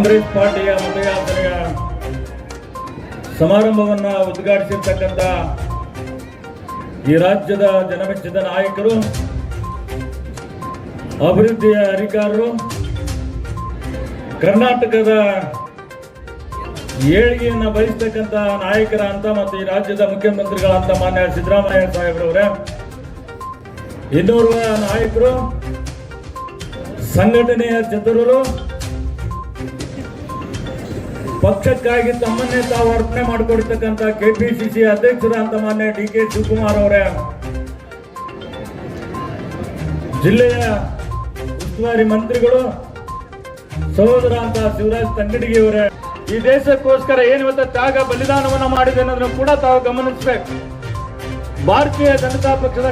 ಕಾಂಗ್ರೆಸ್ ಪಾರ್ಟಿಯ ಮತಯಾತ್ರೆಯ ಸಮಾರಂಭವನ್ನು ಉದ್ಘಾಟಿಸಿರ್ತಕ್ಕಂಥ ಈ ರಾಜ್ಯದ ಜನಮೆಚ್ಚಿದ ನಾಯಕರು, ಅಭಿವೃದ್ಧಿಯ ಅಧಿಕಾರರು, ಕರ್ನಾಟಕದ ಏಳಿಗೆಯನ್ನ ಬಯಸ್ತಕ್ಕಂಥ ನಾಯಕರ ಅಂತ ಮತ್ತು ಈ ರಾಜ್ಯದ ಮುಖ್ಯಮಂತ್ರಿಗಳಂತ ಮಾನ್ಯ ಸಿದ್ದರಾಮಯ್ಯ ಸಾಹೇಬ್ರವರೇ, ಇನ್ನೋರ್ವ ನಾಯಕರು, ಸಂಘಟನೆಯ ಚತುರರು ಪಕ್ಷಕ್ಕಾಗಿ ತಮ್ಮನ್ನೇ ತಾವು ಅರ್ಪಣೆ ಮಾಡಿಕೊಡ್ತಕ್ಕಂಥ ಕೆಪಿಸಿಸಿ ಅಂತ ಮಾನ್ಯ ಡಿ ಕೆ ಶಿವಕುಮಾರ್ ಅವರೇ. ಜಿಲ್ಲೆಯ ಉಸ್ತುವಾರಿ ಮಂತ್ರಿಗಳು, ಸಹೋದರ ಅಂತ ಶಿವರಾಜ್ ತಂಗಡಿಗೆ ಅವರೇ, ಈ ದೇಶಕ್ಕೋಸ್ಕರ ಏನು ತ್ಯಾಗ ಬಲಿದಾನವನ್ನ ಮಾಡಿದೆ ಅನ್ನೋದನ್ನು ಕೂಡ ತಾವು ಗಮನಿಸಬೇಕು. ಭಾರತೀಯ ಜನತಾ ಪಕ್ಷದ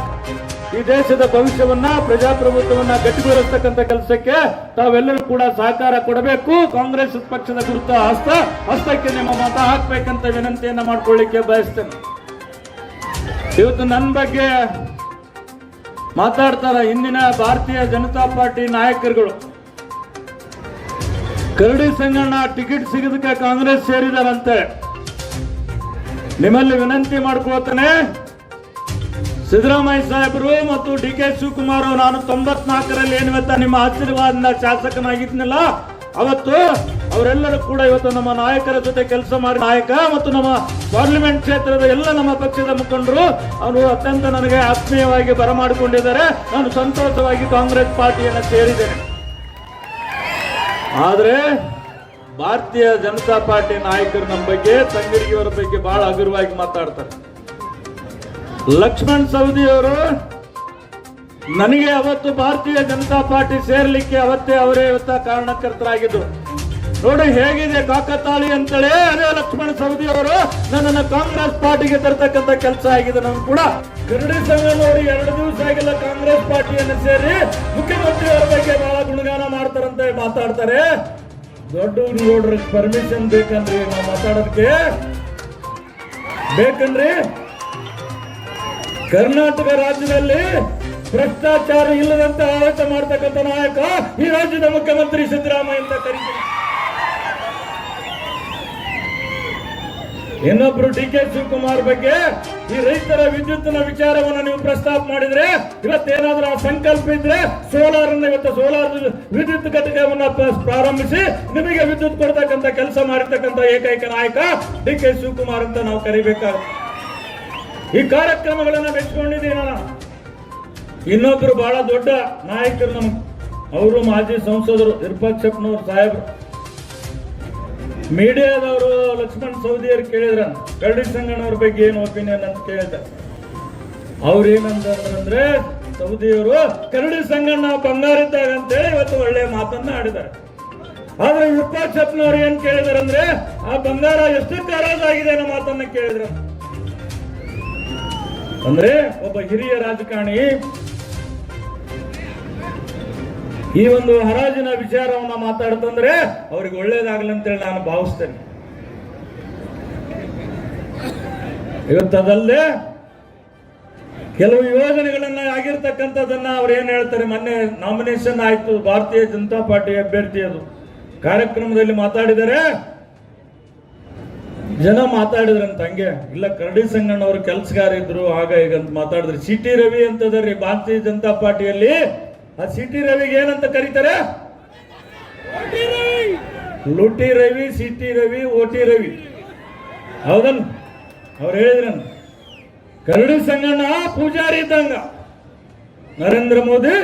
ಈ ದೇಶದ ಭವಿಷ್ಯವನ್ನ, ಪ್ರಜಾಪ್ರಭುತ್ವವನ್ನ ಗಟ್ಟಿಗೊಳಿಸ್ತಕ್ಕಂಥ ಕೆಲಸಕ್ಕೆ ತಾವೆಲ್ಲರೂ ಕೂಡ ಸಹಕಾರ ಕೊಡಬೇಕು. ಕಾಂಗ್ರೆಸ್ ಪಕ್ಷದ ಗುರುತ ಹಸ್ತ, ಹಸ್ತಕ್ಕೆ ನಿಮ್ಮ ಮತ ಹಾಕ್ಬೇಕಂತ ವಿನಂತಿಯನ್ನ ಮಾಡ್ಕೊಳ್ಳಿಕ್ಕೆ ಬಯಸ್ತೇನೆ. ಇವತ್ತು ನನ್ನ ಬಗ್ಗೆ ಮಾತಾಡ್ತಾರ ಇಂದಿನ ಭಾರತೀಯ ಜನತಾ ಪಾರ್ಟಿ ನಾಯಕರುಗಳು. ಕರಡಿ ಸಂಗಣ್ಣ ಟಿಕೆಟ್ ಸಿಗದಕ್ಕೆ ಕಾಂಗ್ರೆಸ್ ಸೇರಿದಾರಂತೆ. ನಿಮ್ಮಲ್ಲಿ ವಿನಂತಿ ಮಾಡ್ಕೊಳ್ತಾನೆ ಸಿದ್ದರಾಮಯ್ಯ ಸಾಹೇಬರು ಮತ್ತು ಡಿ ಕೆ ಶಿವಕುಮಾರ್ ನಾನು ತೊಂಬತ್ನಾಲ್ಕರಲ್ಲಿ ಏನು ಇವತ್ತ ನಿಮ್ಮ ಆಶೀರ್ವಾದದಿಂದ ಶಾಸಕನಾಗಿದ್ನಲ್ಲ, ಅವತ್ತು ಅವರೆಲ್ಲರೂ ಕೂಡ ಇವತ್ತು ನಮ್ಮ ನಾಯಕರ ಜೊತೆ ಕೆಲಸ ಮಾಡಿ, ನಾಯಕ ಮತ್ತು ನಮ್ಮ ಪಾರ್ಲಿಮೆಂಟ್ ಕ್ಷೇತ್ರದ ಎಲ್ಲ ನಮ್ಮ ಪಕ್ಷದ ಮುಖಂಡರು, ಅವರು ಅತ್ಯಂತ ನನಗೆ ಆತ್ಮೀಯವಾಗಿ ಬರಮಾಡಿಕೊಂಡಿದ್ದಾರೆ. ನಾನು ಸಂತೋಷವಾಗಿ ಕಾಂಗ್ರೆಸ್ ಪಾರ್ಟಿಯನ್ನು ಸೇರಿದ್ದೇನೆ. ಆದರೆ ಭಾರತೀಯ ಜನತಾ ಪಾರ್ಟಿ ನಾಯಕರು ನಮ್ಮ ಬಗ್ಗೆ ಅವರ ಬಗ್ಗೆ ಬಹಳ ಹಗುರವಾಗಿ ಮಾತಾಡ್ತಾರೆ. ಲಕ್ಷ್ಮಣ್ ಸವದಿ ಅವರು, ನನಗೆ ಅವತ್ತು ಭಾರತೀಯ ಜನತಾ ಪಾರ್ಟಿ ಸೇರ್ಲಿಕ್ಕೆ ಅವತ್ತೇ ಅವರೇ ಇವತ್ತ ಕಾರಣಕರ್ತರಾಗಿದ್ದು. ನೋಡಿ ಹೇಗಿದೆ ಕಾಕತಾಳಿ ಅಂತೇಳಿ ಅದೇ ಲಕ್ಷ್ಮಣ ಸವದಿ ಅವರು, ನನ್ನನ್ನು ಕಾಂಗ್ರೆಸ್ ಪಾರ್ಟಿಗೆ ತರ್ತಕ್ಕಂಥ ಕೆಲಸ ಆಗಿದೆ ನಾನು ಕೂಡ. ಕರಡಿ ಸಂಘನವರು ಎರಡು ದಿವಸ ಆಗಿಲ್ಲ ಕಾಂಗ್ರೆಸ್ ಪಾರ್ಟಿಯನ್ನು ಸೇರಿ, ಮುಖ್ಯಮಂತ್ರಿ ಅವರ ಬಗ್ಗೆ ಬಹಳ ಗುಣಗಾನ ಮಾಡ್ತಾರಂತ ಮಾತಾಡ್ತಾರೆ. ದೊಡ್ಡ ನೋಡ್ರಿ ಪರ್ಮಿಷನ್ ಬೇಕಂದ್ರಿ ನಾವು ಮಾತಾಡೋದಕ್ಕೆ? ಬೇಕನ್ರಿ ಕರ್ನಾಟಕ ರಾಜ್ಯದಲ್ಲಿ ಭ್ರಷ್ಟಾಚಾರ ಇಲ್ಲದಂತೆ ಆಡಳಿತ ಮಾಡ್ತಕ್ಕಂಥ ನಾಯಕ ಈ ರಾಜ್ಯದ ಮುಖ್ಯಮಂತ್ರಿ ಸಿದ್ದರಾಮಯ್ಯ ಅಂತ ಕರೀತಾರೆ ಇನ್ನೊಬ್ರು ಡಿ ಕೆ ಶಿವಕುಮಾರ್ ಬಗ್ಗೆ ಈ ರೈತರ ವಿದ್ಯುತ್ನ ವಿಚಾರವನ್ನು ನೀವು ಪ್ರಸ್ತಾಪ ಮಾಡಿದ್ರೆ ಇವತ್ತೇನಾದ್ರೂ ಆ ಸಂಕಲ್ಪ ಇದ್ರೆ ಸೋಲಾರ್ ಅನ್ನ ಇವತ್ತು ಸೋಲಾರ್ ವಿದ್ಯುತ್ ಘಟಕವನ್ನ ಪ್ರಾರಂಭಿಸಿ ನಿಮಗೆ ವಿದ್ಯುತ್ ಕೊಡ್ತಕ್ಕಂಥ ಕೆಲಸ ಮಾಡಿರ್ತಕ್ಕಂಥ ಏಕೈಕ ನಾಯಕ ಡಿ ಕೆ ಶಿವಕುಮಾರ್ ಅಂತ ನಾವು ಕರಿಬೇಕಾಗುತ್ತೆ. ಈ ಕಾರ್ಯಕ್ರಮಗಳನ್ನ ಮೆಚ್ಕೊಂಡಿದ್ದೀನಿ ನಾನು ಇನ್ನೊಬ್ರು ಬಹಳ ದೊಡ್ಡ ನಾಯಕರು ನಮ್ ಅವರು ಮಾಜಿ ಸಂಸದರು ವಿರೂಪಾಕ್ಷಪ್ಪನವ್ರು ಸಾಹೇಬ್ರು. ಮೀಡಿಯಾದವರು ಲಕ್ಷ್ಮಣ್ ಸೌದಿಯರು ಕೇಳಿದ್ರ ಕರಡಿ ಸಂಗಣ್ಣವ್ರ ಬಗ್ಗೆ ಏನು ಒಪಿನಿಯನ್ ಅಂತ ಕೇಳಿದ ಅವ್ರು ಏನಂತಂದ್ರೆ ಸೌದಿಯವರು ಕರಡಿ ಸಂಗಣ್ಣ ಬಂಗಾರಿದ್ದಾರೆ ಅಂತೇಳಿ ಇವತ್ತು ಒಳ್ಳೆ ಮಾತನ್ನ ಆಡಿದ್ದಾರೆ. ಆದ್ರೆ ವಿರೂಪಾಕ್ಷಪ್ಪನವ್ರು ಏನ್ ಕೇಳಿದಾರಂದ್ರೆ, ಆ ಬಂಗಾರ ಎಷ್ಟು ಹರಾಜಾಗಿದೆ ಅನ್ನೋ ಮಾತನ್ನ ಕೇಳಿದ್ರ. ಅಂದ್ರೆ ಒಬ್ಬ ಹಿರಿಯ ರಾಜಕಾರಣಿ ಈ ಒಂದು ಹರಾಜಿನ ವಿಚಾರವನ್ನ ಮಾತಾಡ್ತಂದ್ರೆ ಅವ್ರಿಗೆ ಒಳ್ಳೇದಾಗಲಿ ಅಂತೇಳಿ ನಾನು ಭಾವಿಸ್ತೇನೆ. ಇವತ್ತದಲ್ಲದೆ ಕೆಲವು ಯೋಜನೆಗಳನ್ನ ಆಗಿರ್ತಕ್ಕಂಥದ್ದನ್ನ ಅವ್ರು ಏನ್ ಹೇಳ್ತಾರೆ? ಮೊನ್ನೆ ನಾಮಿನೇಷನ್ ಆಯ್ತು, ಭಾರತೀಯ ಜನತಾ ಪಾರ್ಟಿ ಅಭ್ಯರ್ಥಿ ಅದು. ಕಾರ್ಯಕ್ರಮದಲ್ಲಿ ಮಾತಾಡಿದರೆ ಜನ ಮಾತಾಡಿದ್ರಂತ ಹಂಗೆ. ಇಲ್ಲ, ಕರಡಿ ಸಂಗಣ್ಣವ್ರು ಕೆಲಸಗಾರ ಇದ್ರು, ಆಗ ಈಗ ಅಂತ ಮಾತಾಡಿದ್ರು. ಸಿ ಟಿ ರವಿ ಅಂತದ್ರಿ ಭಾರತೀಯ ಜನತಾ ಪಾರ್ಟಿಯಲ್ಲಿ. ಆ ಸಿ ಟಿ ರವಿಗೆ ಏನಂತ ಕರೀತಾರೆ? Luti Ravi, C T Ravi O T Ravi. ಹೌದನ್? ಅವ್ರು ಹೇಳಿದ್ರನ್. ಕರಡಿ ಸಂಗಣ್ಣ ಪೂಜಾರಿ ಇದ್ದಂಗ. ನರೇಂದ್ರ ಮೋದಿ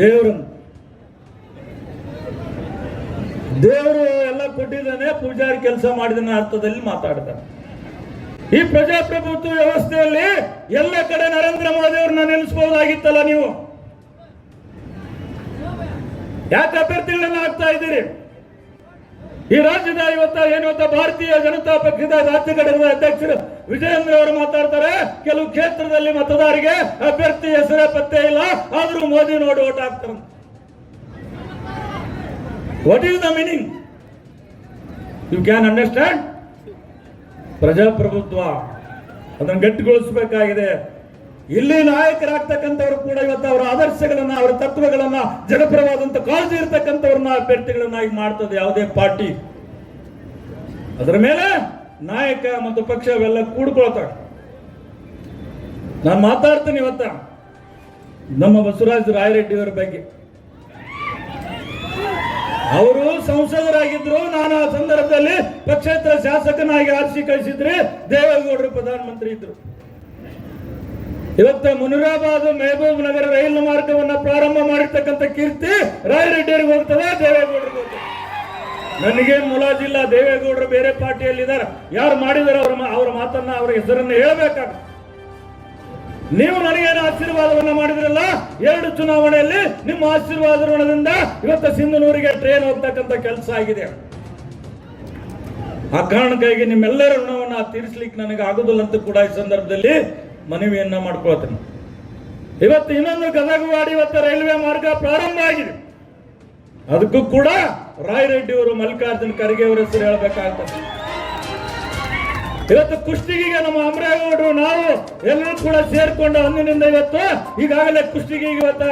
ದೇವ್ರನ್. ದೇವರು ಕೊಟ್ಟಿದ್ದಾನೆ, ಪೂಜಾರಿ ಕೆಲಸ ಮಾಡಿದನ ಅರ್ಥದಲ್ಲಿ ಮಾತಾಡ್ತಾರೆ ಈ ಪ್ರಜಾಪ್ರಭುತ್ವ ವ್ಯವಸ್ಥೆಯಲ್ಲಿ ಎಲ್ಲ ಕಡೆ ನರೇಂದ್ರ ಮೋದಿ ಅವ್ರನ್ನ ನಿಲ್ಲಿಸಬಹುದಾಗಿತ್ತಲ್ಲ ನೀವು? ಯಾಕೆ ಅಭ್ಯರ್ಥಿಗಳನ್ನ ಆಗ್ತಾ ಇದ್ದೀರಿ? ಈ ರಾಜ್ಯದ ಇವತ್ತ ಅಂತ ಭಾರತೀಯ ಜನತಾ ಪಕ್ಷದ ರಾಜ್ಯ ಘಟಕದ ಅಧ್ಯಕ್ಷರು ವಿಜಯೇಂದ್ರ ಅವರು ಮಾತಾಡ್ತಾರೆ, ಕೆಲವು ಕ್ಷೇತ್ರದಲ್ಲಿ ಮತದಾರರಿಗೆ ಅಭ್ಯರ್ಥಿ ಹೆಸರೇ ಪತ್ತೆ ಇಲ್ಲ, ಆದ್ರೂ ಮೋದಿ ನೋಡಿ ಓಟ್ ಹಾಕ್ತಾರೆ what is the meaning you can understand ಪ್ರಜಾಪ್ರಭುತ್ವ ಅದನ್ನು ಗಟ್ಟಿಗೊಳಿಸಬೇಕಾಗಿದೆ. ಇಲ್ಲಿ ನಾಯಕರಾಗ್ತಕ್ಕಂಥವ್ರು ಕೂಡ ಇವತ್ತು ಅವರ ಆದರ್ಶಗಳನ್ನ, ಅವರ ತತ್ವಗಳನ್ನ ಜನಪರವಾದಂತ ಕಾಳಜಿ ಇರತಕ್ಕಂಥವ್ರನ್ನ ಅಭ್ಯರ್ಥಿಗಳನ್ನಾಗಿ ಮಾಡ್ತದೆ ಯಾವುದೇ ಪಾರ್ಟಿ. ಅದರ ಮೇಲೆ ನಾಯಕ ಮತ್ತು ಪಕ್ಷ ಅವೆಲ್ಲ ಕೂಡ್ಕೊಳ್ತಾರೆ. ನಾನು ಮಾತಾಡ್ತೀನಿ ಇವತ್ತ ನಮ್ಮ ಬಸವರಾಜ ರಾಯರೆಡ್ಡಿಯವರ ಬಗ್ಗೆ. ಅವರು ಸಂಸದರಾಗಿದ್ರು. ನಾನು ಆ ಸಂದರ್ಭದಲ್ಲಿ ಪಕ್ಷೇತರ ಶಾಸಕನಾಗಿ ಆರಿಸಿ ಕಳಿಸಿದ್ರೆ ದೇವೇಗೌಡರು ಪ್ರಧಾನಮಂತ್ರಿ ಇದ್ರು. ಇವತ್ತು ಮುನಿರಾಬಾದ್ ಮೆಹಬೂಬ್ ನಗರ ರೈಲು ಮಾರ್ಗವನ್ನ ಪ್ರಾರಂಭ ಮಾಡಿರ್ತಕ್ಕಂಥ ಕೀರ್ತಿ ರಾಯರೆಡ್ಡಿಯವರಿಗೆ ಹೋಗ್ತದೆ, ದೇವೇಗೌಡರಿಗೆ ಹೋಗ್ತದೆ. ನನಗೇನು ಮುಲಾಜಿಲ್ಲ ದೇವೇಗೌಡರು ಬೇರೆ ಪಾರ್ಟಿಯಲ್ಲಿದ್ದಾರೆ. ಯಾರು ಮಾಡಿದಾರೆ ಅವರ ಅವರ ಮಾತನ್ನ ಅವರ ಹೆಸರನ್ನ ಹೇಳಬೇಕಾಗುತ್ತೆ. ನೀವು ನನಗೇನು ಆಶೀರ್ವಾದವನ್ನ ಮಾಡಿದ್ರಲ್ಲ? ಎರಡು ಚುನಾವಣೆಯಲ್ಲಿ ನಿಮ್ಮ ಆಶೀರ್ವಾದ ಋಣದಿಂದ ಇವತ್ತು ಸಿಂಧನೂರಿಗೆ ಟ್ರೈನ್ ಹೋಗ್ತಕ್ಕಂಥ ಕೆಲಸ ಆಗಿದೆ. ಆ ಕಾರಣಕ್ಕಾಗಿ ನಿಮ್ಮೆಲ್ಲರ ಋಣವನ್ನು ತೀರಿಸ್ಲಿಕ್ಕೆ ನನಗೆ ಆಗುದಿಲ್ಲ ಅಂತ ಕೂಡ ಈ ಸಂದರ್ಭದಲ್ಲಿ ಮನವಿಯನ್ನ ಮಾಡ್ಕೊಳ್ತೇನೆ. ಇವತ್ತು ಇನ್ನೊಂದು ಗದಗವಾಡಿ ಇವತ್ತು ರೈಲ್ವೆ ಮಾರ್ಗ ಪ್ರಾರಂಭ ಆಗಿದೆ. ಅದಕ್ಕೂ ಕೂಡ ರಾಯರೆಡ್ಡಿ ಅವರು ಮಲ್ಲಿಕಾರ್ಜುನ್ ಖರ್ಗೆ ಅವರ ಹೆಸರು ಹೇಳಬೇಕಾಗ್ತದೆ. ಇವತ್ತು ಕುಷ್ಟಗಿಗೆ ನಮ್ಮ ಅಮರೇಗೌಡರು ನಾವು ಎಲ್ಲರೂ ಕೂಡ ಸೇರ್ಕೊಂಡು ಅಂದಿನಿಂದ ಇವತ್ತು ಈಗಾಗಲೇ ಕುಷ್ಟಿಗಿಗೆ ಇವತ್ತ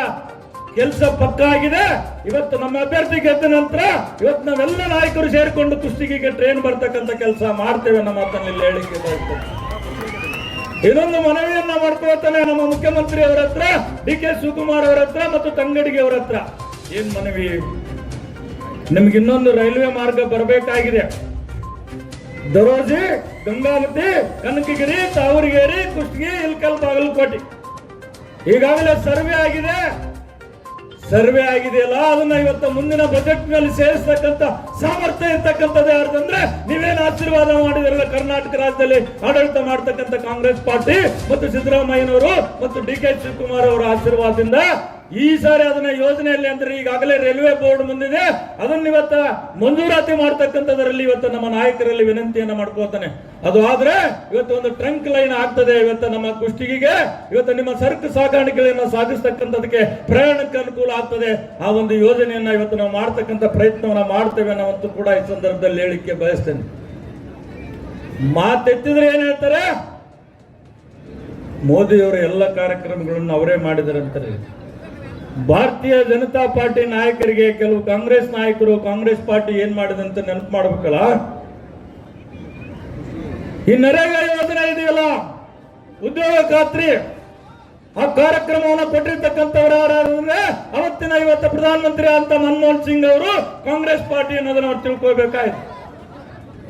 ಕೆಲಸ ಪಕ್ಕ ಆಗಿದೆ. ಇವತ್ತು ನಮ್ಮ ಅಭ್ಯರ್ಥಿ ಗೆದ್ದ ನಂತರ ಇವತ್ತು ನಾವೆಲ್ಲ ನಾಯಕರು ಸೇರ್ಕೊಂಡು ಕುಸ್ತಿಗೆ ಟ್ರೈನ್ ಬರ್ತಕ್ಕಂಥ ಕೆಲಸ ಮಾಡ್ತೇವೆ ನಮ್ಮ ಇಲ್ಲಿ ಹೇಳಿಕೆ ಇನ್ನೊಂದು ಮನವಿಯನ್ನ ಮಾಡ್ಕೊಳ್ತಾನೆ ನಮ್ಮ ಮುಖ್ಯಮಂತ್ರಿ ಅವರ ಹತ್ರ, ಡಿ ಕೆ ಶಿವಕುಮಾರ್ ಅವರ ಹತ್ರ ಮತ್ತು ತಂಗಡಿಗೆ ಅವರ ಹತ್ರ. ಏನ್ ಮನವಿ? ನಿಮ್ಗೆ ಇನ್ನೊಂದು ರೈಲ್ವೆ ಮಾರ್ಗ ಬರಬೇಕಾಗಿದೆ. ದರೋಜಿ ಗಂಗಾವತಿ ಕನಕಗಿರಿ, ತಾವರಗೇರಿ, ಕುಷ್ಟಗಿ, ಇಲ್ಕಲ್, ಬಾಗಲಕೋಟೆ. ಈಗಾಗಲೇ ಸರ್ವೆ ಆಗಿದೆ. ಸರ್ವೆ ಆಗಿದೆಯಲ್ಲ ಅದನ್ನ ಇವತ್ತು ಮುಂದಿನ ಬಜೆಟ್ನಲ್ಲಿ ಸೇರಿಸತಕ್ಕಂತ ಸಾಮರ್ಥ್ಯ ಇರ್ತಕ್ಕಂಥದ್ದು ಯಾರ್ದಂದ್ರೆ ನೀವೇನು ಆಶೀರ್ವಾದ ಮಾಡಿದ್ರಲ್ಲ ಕರ್ನಾಟಕ ರಾಜ್ಯದಲ್ಲಿ ಆಡಳಿತ ಮಾಡ್ತಕ್ಕಂಥ ಕಾಂಗ್ರೆಸ್ ಪಾರ್ಟಿ ಮತ್ತು ಸಿದ್ದರಾಮಯ್ಯನವರು ಮತ್ತು ಡಿ ಕೆ ಶಿವಕುಮಾರ್ ಅವರ ಆಶೀರ್ವಾದದಿಂದ ಈ ಸಾರಿ ಅದನ್ನ ಯೋಜನೆಯಲ್ಲಿ ಅಂದ್ರೆ ಈಗಾಗಲೇ ರೈಲ್ವೆ ಬೋರ್ಡ್ ಮುಂದಿದೆ. ಅದನ್ನ ಇವತ್ತ ಮಂಜೂರಾತಿ ಮಾಡ್ತಕ್ಕಂಥದ್ರಲ್ಲಿ ಇವತ್ತು ನಮ್ಮ ನಾಯಕರಲ್ಲಿ ವಿನಂತಿಯನ್ನ ಮಾಡ್ಕೋತಾನೆ ಅದು ಆದ್ರೆ ಇವತ್ತು ಒಂದು ಟ್ರಂಕ್ ಲೈನ್ ಆಗ್ತದೆ ಇವತ್ತು ನಮ್ಮ ಕುಷ್ಟಿಗಿಗೆ. ಇವತ್ತು ನಿಮ್ಮ ಸರಕು ಸಾಗಾಣಿಕೆಗಳನ್ನ ಸಾಗಿಸ್ತಕ್ಕಂಥದಕ್ಕೆ ಪ್ರಯಾಣಕ್ಕೆ ಅನುಕೂಲ ಆಗ್ತದೆ. ಆ ಒಂದು ಯೋಜನೆಯನ್ನ ಇವತ್ತು ನಾವು ಮಾಡ್ತಕ್ಕಂಥ ಪ್ರಯತ್ನವನ್ನ ಮಾಡ್ತೇವೆ ಅನ್ನೋವಂತೂ ಕೂಡ ಈ ಸಂದರ್ಭದಲ್ಲಿ ಹೇಳಿಕೆ ಬಯಸ್ತೇನೆ. ಮಾತೆತ್ತಿದ್ರೆ ಏನ್ ಹೇಳ್ತಾರೆ? ಮೋದಿಯವರು ಎಲ್ಲ ಕಾರ್ಯಕ್ರಮಗಳನ್ನು ಅವರೇ ಮಾಡಿದಾರೆ ಅಂತಾರೆ. ಭಾರತೀಯ ಜನತಾ ಪಾರ್ಟಿ ನಾಯಕರಿಗೆ ಕೆಲವು ಕಾಂಗ್ರೆಸ್ ನಾಯಕರು ಕಾಂಗ್ರೆಸ್ ಪಾರ್ಟಿ ಏನ್ ಮಾಡಿದಂತ ನೆನಪು ಮಾಡ್ಬೇಕಲ್ಲ? ಈ ನರೇಗಾ ಯೋಜನೆ ಇದೆಯಲ್ಲ? ಉದ್ಯೋಗ ಖಾತ್ರಿ. ಆ ಕಾರ್ಯಕ್ರಮವನ್ನು ಕೊಟ್ಟಿರ್ತಕ್ಕಂಥವ್ರು ಯಾರಂದ್ರೆ ಅವತ್ತಿನ ಇವತ್ತು ಪ್ರಧಾನಮಂತ್ರಿ ಅಂತ ಮನಮೋಹನ್ ಸಿಂಗ್ ಅವರು ಕಾಂಗ್ರೆಸ್ ಪಾರ್ಟಿ ಅನ್ನೋದನ್ನ ಅವ್ರು ತಿಳ್ಕೊಳ್ಬೇಕಾಯ್ತು.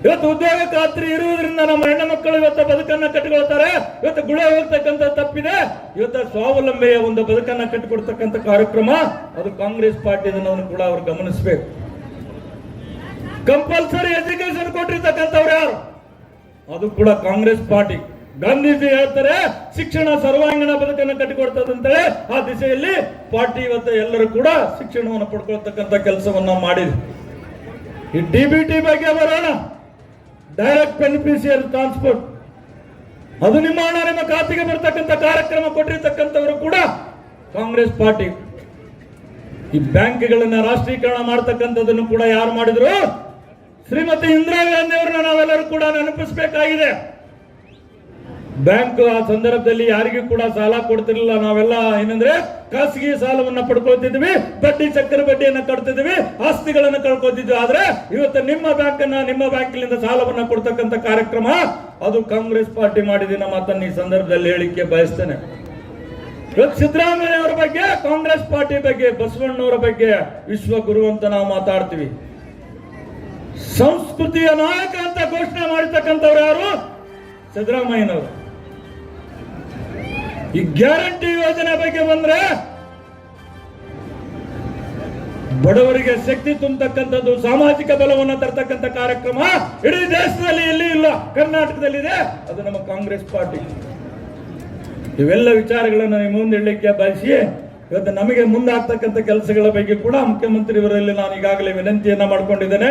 ಇವತ್ತು ಉದ್ಯೋಗ ಖಾತ್ರಿ ಇರುವುದರಿಂದ ನಮ್ಮ ಹೆಣ್ಣು ಮಕ್ಕಳು ಇವತ್ತು ಬದುಕನ್ನ ಕಟ್ಟಿಕೊಳ್ತಾರೆ. ಇವತ್ತು ಗುಳೆ ಹೋಗ್ತಕ್ಕಂಥ ತಪ್ಪಿದೆ. ಇವತ್ತು ಸ್ವಾವಲಂಬಿಯ ಒಂದು ಬದುಕನ್ನ ಕಟ್ಟಿಕೊಡ್ತಕ್ಕಂಥ ಕಾರ್ಯಕ್ರಮ ಅದು ಕಾಂಗ್ರೆಸ್ ಪಾರ್ಟಿ ಅದನ್ನು ಕೂಡ ಅವ್ರು ಗಮನಿಸಬೇಕು. ಕಂಪಲ್ಸರಿ ಎಜುಕೇಶನ್ ಕೊಟ್ಟಿರ್ತಕ್ಕಂಥವ್ರು ಯಾರು? ಅದು ಕೂಡ ಕಾಂಗ್ರೆಸ್ ಪಾರ್ಟಿ. ಗಾಂಧೀಜಿ ಹೇಳ್ತಾರೆ, ಶಿಕ್ಷಣ ಸರ್ವಾಂಗೀಣ ಬದುಕನ್ನು ಕಟ್ಟಿಕೊಡ್ತದಂತೇಳಿ ಆ ದಿಸೆಯಲ್ಲಿ ಪಾರ್ಟಿ ಇವತ್ತು ಎಲ್ಲರೂ ಕೂಡ ಶಿಕ್ಷಣವನ್ನು ಪಡ್ಕೊಳ್ತಕ್ಕಂಥ ಕೆಲಸವನ್ನ ಮಾಡಿದೆ ಈ ಡಿ ಬಿ ಟಿ ಬಗ್ಗೆ ಬರೋಣ. ಡೈರೆಕ್ಟ್ ಬೆನಿಫಿಷಿಯರಿ ಟ್ರಾನ್ಸ್ಪೋರ್ಟ್ ಅದು ನಿಮ್ಮ ಹಣ ನಿಮ್ಮ ಖಾತೆಗೆ ಬರ್ತಕ್ಕಂಥ ಕಾರ್ಯಕ್ರಮ ಕೊಟ್ಟಿರ್ತಕ್ಕಂಥವರು ಕೂಡ ಕಾಂಗ್ರೆಸ್ ಪಾರ್ಟಿ. ಈ ಬ್ಯಾಂಕ್ಗಳನ್ನ ರಾಷ್ಟ್ರೀಕರಣ ಮಾಡ್ತಕ್ಕಂಥದ್ದನ್ನು ಕೂಡ ಯಾರು ಮಾಡಿದ್ರು? ಶ್ರೀಮತಿ ಇಂದಿರಾ ಗಾಂಧಿ ಅವರನ್ನ ನಾವೆಲ್ಲರೂ ಕೂಡ ನೆನಪಿಸಬೇಕಾಗಿದೆ. ಬ್ಯಾಂಕ್ ಆ ಸಂದರ್ಭದಲ್ಲಿ ಯಾರಿಗೂ ಕೂಡ ಸಾಲ ಕೊಡ್ತಿರ್ಲಿಲ್ಲ. ನಾವೆಲ್ಲ ಏನಂದ್ರೆ ಖಾಸಗಿ ಸಾಲವನ್ನ ಪಡ್ಕೊಳ್ತಿದ್ವಿ. ಬಡ್ಡಿ ಚಕ್ರ ಬಡ್ಡಿಯನ್ನ ಕಟ್ತಿದ್ವಿ. ಆಸ್ತಿಗಳನ್ನ ಕಳ್ಕೊತಿದ್ವಿ ಆದ್ರೆ ಇವತ್ತು ನಿಮ್ಮ ಬ್ಯಾಂಕ್ ನಿಮ್ಮ ಬ್ಯಾಂಕಿನಿಂದ ಸಾಲವನ್ನ ಕೊಡ್ತಕ್ಕಂಥ ಕಾರ್ಯಕ್ರಮ ಅದು ಕಾಂಗ್ರೆಸ್ ಪಾರ್ಟಿ ಮಾಡಿದಿನ ಮಾತನ್ನ ಈ ಸಂದರ್ಭದಲ್ಲಿ ಹೇಳಿಕೆ ಬಯಸ್ತೇನೆ. ಇವತ್ತು ಸಿದ್ದರಾಮಯ್ಯ ಅವರ ಬಗ್ಗೆ, ಕಾಂಗ್ರೆಸ್ ಪಾರ್ಟಿ ಬಗ್ಗೆ, ಬಸವಣ್ಣವರ ಬಗ್ಗೆ ವಿಶ್ವಗುರು ಅಂತ ನಾವು ಮಾತಾಡ್ತೀವಿ. ಸಂಸ್ಕೃತಿಯ ನಾಯಕ ಅಂತ ಘೋಷಣೆ ಮಾಡಿರ್ತಕ್ಕಂಥವ್ರು ಯಾರು? ಸಿದ್ದರಾಮಯ್ಯನವರು. ಈ ಗ್ಯಾರಂಟಿ ಯೋಜನೆ ಬಗ್ಗೆ ಬಂದ್ರೆ ಬಡವರಿಗೆ ಶಕ್ತಿ ತುಂಬತಕ್ಕಂಥದ್ದು, ಸಾಮಾಜಿಕ ಬಲವನ್ನು ತರ್ತಕ್ಕಂಥ ಕಾರ್ಯಕ್ರಮ ಇಡೀ ದೇಶದಲ್ಲಿ ಎಲ್ಲಿ ಇಲ್ಲ, ಕರ್ನಾಟಕದಲ್ಲಿದೆ, ಅದು ನಮ್ಮ ಕಾಂಗ್ರೆಸ್ ಪಾರ್ಟಿ. ಇವೆಲ್ಲ ವಿಚಾರಗಳನ್ನು ನಿಮ್ಮ ಮುಂದೆ ಇಡಲಿಕ್ಕೆ ಬಯಸಿ, ಇವತ್ತು ನಮಗೆ ಮುಂದಾಗ್ತಕ್ಕಂಥ ಕೆಲಸಗಳ ಬಗ್ಗೆ ಕೂಡ ಮುಖ್ಯಮಂತ್ರಿಯವರಲ್ಲಿ ನಾನು ಈಗಾಗಲೇ ವಿನಂತಿಯನ್ನ ಮಾಡ್ಕೊಂಡಿದ್ದೇನೆ.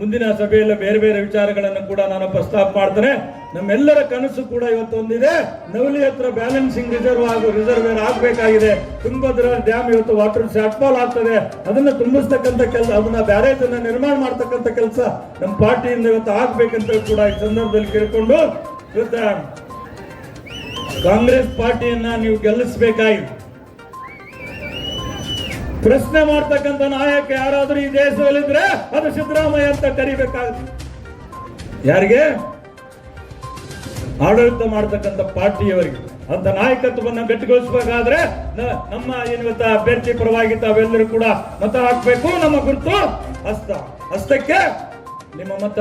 ಮುಂದಿನ ಸಭೆಯಲ್ಲಿ ಬೇರೆ ಬೇರೆ ವಿಚಾರಗಳನ್ನು ಕೂಡ ನಾನು ಪ್ರಸ್ತಾಪ ಮಾಡ್ತೇನೆ. ನಮ್ಮೆಲ್ಲರ ಕನಸು ಕೂಡ ಇವತ್ತು ಒಂದಿದೆ ನವಲಿ ಹತ್ರ ಬ್ಯಾಲೆನ್ಸಿಂಗ್ ರಿಸರ್ವ್ ಹಾಗೂ ರಿಸರ್ವೇರ್ ಆಗಬೇಕಾಗಿದೆ. ತುಂಗಭದ್ರಾ ಡ್ಯಾಮ್ ಇವತ್ತು ವಾಟರ್ ಶಾರ್ಟ್ಫಾಲ್ ಆಗ್ತದೆ. ಅದನ್ನ ತುಂಬಿಸ್ತಕ್ಕಂಥ ಕೆಲಸ, ಅದನ್ನ ಬ್ಯಾರೇಜ್ ಅನ್ನ ನಿರ್ಮಾಣ ಮಾಡ್ತಕ್ಕಂಥ ಕೆಲಸ ನಮ್ಮ ಪಾರ್ಟಿಯಿಂದ ಇವತ್ತು ಆಗ್ಬೇಕಂತ ಕೂಡ ಈ ಸಂದರ್ಭದಲ್ಲಿ ಕೇಳಿಕೊಂಡು ಕಾಂಗ್ರೆಸ್ ಪಾರ್ಟಿಯನ್ನ ನೀವು ಗೆಲ್ಲಿಸಬೇಕಾಯಿತು ಪ್ರಶ್ನೆ ಮಾಡ್ತಕ್ಕಂಥ ನಾಯಕ ಯಾರಾದ್ರೂ ಈ ದೇಶದಲ್ಲಿದ್ರೆ ಅದು ಸಿದ್ದರಾಮಯ್ಯ ಅಂತ ಕರಿಬೇಕಾಗುತ್ತೆ. ಯಾರಿಗೆ? ಆಡಳಿತ ಮಾಡತಕ್ಕಂತ ಪಾರ್ಟಿಯವರಿಗೆ, ಅಂತ ನಾಯಕತ್ವವನ್ನು ಗಟ್ಟಿಗೊಳಿಸಬೇಕಾದ್ರೆ ನಮ್ಮ ಏನಿವತ್ತ ಅಭ್ಯರ್ಥಿ ಪರವಾಗಿ ತಾವೆಲ್ಲರೂ ಕೂಡ ಮತ ಹಾಕಬೇಕು ನಮ್ಮ ಗುರುತು. ಹಸ್ತ, ಹಸ್ತಕ್ಕೆ ನಿಮ್ಮ ಮತ.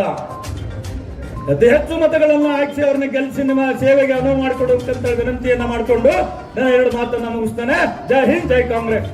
ಅತಿ ಹೆಚ್ಚು ಮತಗಳನ್ನು ಹಾಕಿಸಿ ಅವ್ರನ್ನ ಗೆಲ್ಲಿಸಿ ನಿಮ್ಮ ಸೇವೆಗೆ ಅನುವು ಮಾಡಿಕೊಡುವಂತ ವಿನಂತಿಯನ್ನ ಮಾಡಿಕೊಂಡು ನಾನು ಎರಡು ಮಾತನ್ನ ಮುಗಿಸ್ತೇನೆ. ಜೈ ಹಿಂದ್, ಜೈ ಕಾಂಗ್ರೆಸ್.